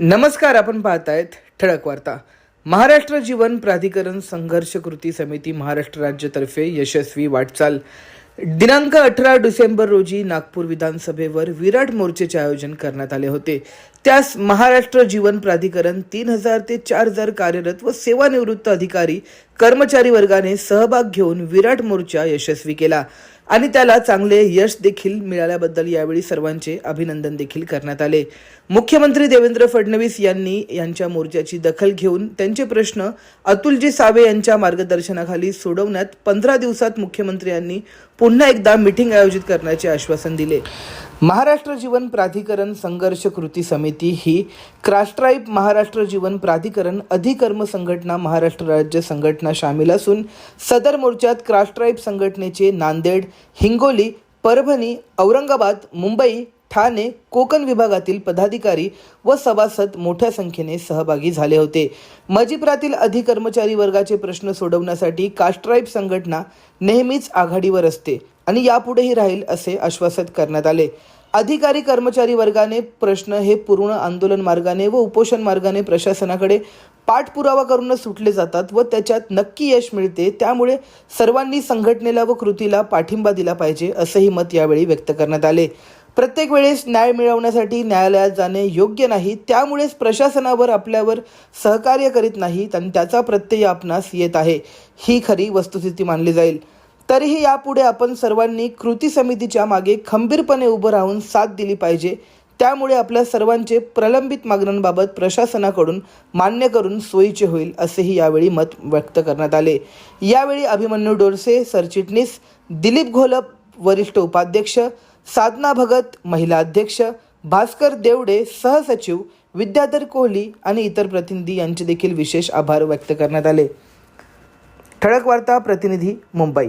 नमस्कार आपण पाहतायत ठळक वार्ता. महाराष्ट्र जीवन प्राधिकरण संघर्ष कृती समिती महाराष्ट्र राज्यतर्फे यशस्वी वाटचाल. दिनांक अठरा डिसेंबर रोजी नागपूर विधानसभेवर विराट मोर्चेचे आयोजन करण्यात आले होते. त्यास महाराष्ट्र जीवन प्राधिकरण तीन हजार ते चार हजार कार्यरत व सेवानिवृत्त अधिकारी कर्मचारी वर्गाने सहभाग घेऊन विराट मोर्चा यशस्वी केला आणि त्याला चांगले यश देखील मिळाल्याबद्दल यावेळी सर्वांचे अभिनंदन देखील करण्यात आले. मुख्यमंत्री देवेंद्र फडणवीस यांनी यांच्या मोर्चाची दखल घेऊन त्यांचे प्रश्न अतुलजी सावे यांच्या मार्गदर्शनाखाली सोडवण्यात पंधरा दिवसात मुख्यमंत्र्यांनी पुन्हा एकदा मिटिंग आयोजित करण्याचे आश्वासन दिले. महाराष्ट्र जीवन प्राधिकरण संघर्ष कृती समिती ही क्रास्ट्राईप महाराष्ट्र जीवन प्राधिकरण अधिकर्म संघटना महाराष्ट्र राज्य संघटना सामील असून सदर मोर्चात क्रास्ट्राईप संघटनेचे नांदेड हिंगोली परभणी औरंगाबाद मुंबई ठाणे कोकण विभागातील पदाधिकारी व सभासद मोठ्या संख्येने सहभागी झाले होते. मजिप्रातील अधिकर्मचारी वर्गाचे प्रश्न सोडवण्यासाठी काष्ट्राईप संघटना नेहमीच आघाडीवर असते. आणि यापुढेही राहील असे आश्वासित करण्यात आले. अधिकारी कर्मचारी वर्गाने प्रश्न हे पूर्ण आंदोलन मार्गाने व उपोषण मार्गाने प्रशासनाकडे पाठपुरावा करूनच सुटले जातात व त्याच्यात नक्की यश मिळते त्यामुळे सर्वांनी संघटनेला व कृतीला पाठिंबा दिला पाहिजे असंही मत यावेळी व्यक्त करण्यात आले. प्रत्येक वेळेस न्याय मिळवण्यासाठी न्यायालयात जाणे योग्य नाही त्यामुळेच प्रशासनावर आपल्यावर सहकार्य करीत नाहीत आणि त्याचा प्रत्यय आपणास येत आहे. ही खरी वस्तुस्थिती मानली जाईल. तरीही यापुढे आपण सर्वांनी कृती समितीच्या मागे खंबीरपणे उभं राहून साथ दिली पाहिजे. त्यामुळे आपल्या सर्वांचे प्रलंबित मागण्यांबाबत प्रशासनाकडून मान्य करून सोयीचे होईल असेही यावेळी मत व्यक्त करण्यात आले. यावेळी अभिमन्यू डोरसे सरचिटणीस दिलीप घोलप वरिष्ठ उपाध्यक्ष साधना भगत महिला अध्यक्ष भास्कर देवडे सहसचिव विद्याधर कोहली आणि इतर प्रतिनिधी यांचे देखील विशेष आभार व्यक्त करण्यात आले. ठळक वार्ता प्रतिनिधी मुंबई.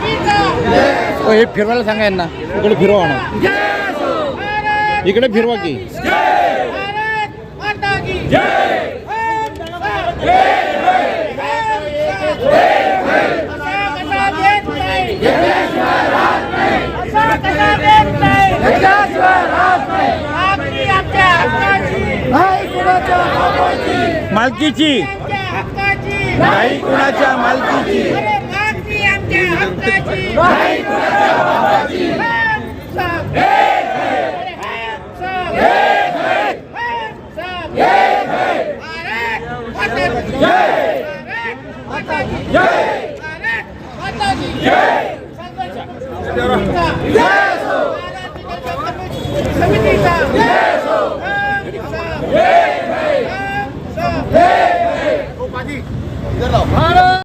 ओ, हे फिरवायला सांगा यांना. इकडे फिरवा ना इकडे फिरवा की. मालकीची. नाही कुणाच्या मालकीची. समितीचा